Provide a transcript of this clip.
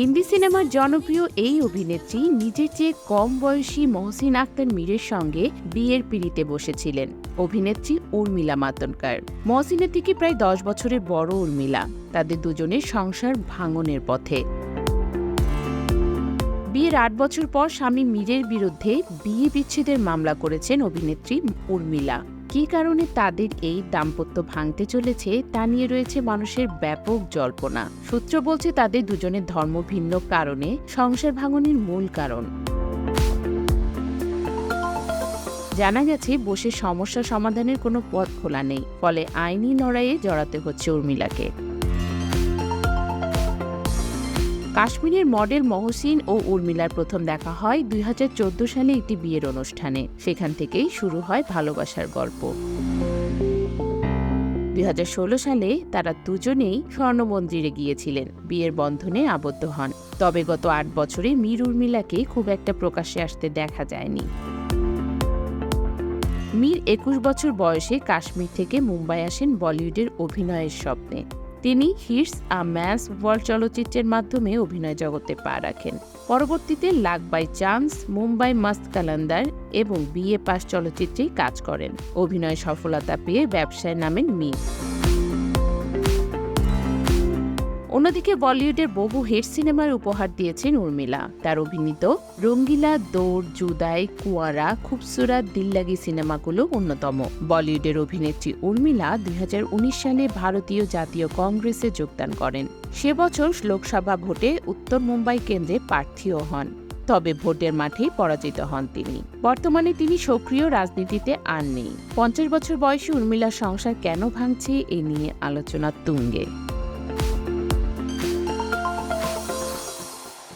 হিন্দি সিনেমার জনপ্রিয় এই অভিনেত্রী নিজের চেয়ে কম বয়সী মহসিন আক্তার মীরের সঙ্গে বিয়ের পিড়িতে বসেছিলেন। অভিনেত্রী উর্মিলা মাতনকার মহসিনের থেকে প্রায় দশ বছরের বড় উর্মিলা। তাদের দুজনের সংসার ভাঙনের পথে। বিয়ের আট বছর পর স্বামী মীরের বিরুদ্ধে বিয়ে বিচ্ছেদের মামলা করেছেন অভিনেত্রী উর্মিলা। কী কারণে তাদের এই দাম্পত্য ভাঙতে চলেছে তা নিয়ে রয়েছে মানুষের ব্যাপক জল্পনা। সূত্র বলছে তাদের দুজনের ধর্ম ভিন্ন কারণে সংসার ভাঙনের মূল কারণ। জানা গেছে, বসে সমস্যা সমাধানের কোনো পথ খোলা নেই, ফলে আইনি লড়াইয়ে জড়াতে হচ্ছে উর্মিলাকে। কাশ্মীরের মডেল মহসিন ও উর্মিলার প্রথম দেখা হয় দুই হাজার চোদ্দ সালে একটি বিয়ের অনুষ্ঠানে। সেখান থেকেই শুরু হয় ভালোবাসার গল্প। দুই হাজার ষোলো সালে তারা দুজনেই স্বর্ণমন্দিরে গিয়েছিলেন। বিয়ের বন্ধনে আবদ্ধ হন। তবে গত আট বছরে মীর উর্মিলাকে খুব একটা প্রকাশ্যে আসতে দেখা যায়নি। মীর একুশ বছর বয়সে কাশ্মীর থেকে মুম্বাই আসেন বলিউডের অভিনয়ের স্বপ্নে। তিনি হিটস আ ম্যাস ওয়ার্ল্ড চলচ্চিত্রের মাধ্যমে অভিনয় জগতে পা রাখেন। পরবর্তীতে luck by chance, Mumbai Mast Kalandar এবং বিএ পাস চলচ্চিত্রেই কাজ করেন। অভিনয় সফলতা পেয়ে ব্যবসায় নামেন মীর অন্যদিকে বলিউডের বহু হিট সিনেমার উপহার দিয়েছেন উর্মিলা। তার অভিনীত রঙ্গিলা, দৌড়, জুদাই, কুয়ারা, খুবসুরাত, দিল্লাগি সিনেমাগুলো অন্যতম। বলিউডের অভিনেত্রী উর্মিলা দুই হাজার উনিশ সালে ভারতীয় জাতীয় কংগ্রেসে যোগদান করেন। সে বছর লোকসভা ভোটে উত্তর মুম্বাই কেন্দ্রে প্রার্থীও হন। তবে ভোটের মাঠেই পরাজিত হন তিনি। বর্তমানে তিনি সক্রিয় রাজনীতিতে আর নেই। পঞ্চাশ বছর বয়সী উর্মিলার সংসার কেন ভাঙছে এ নিয়ে আলোচনা তুঙ্গে।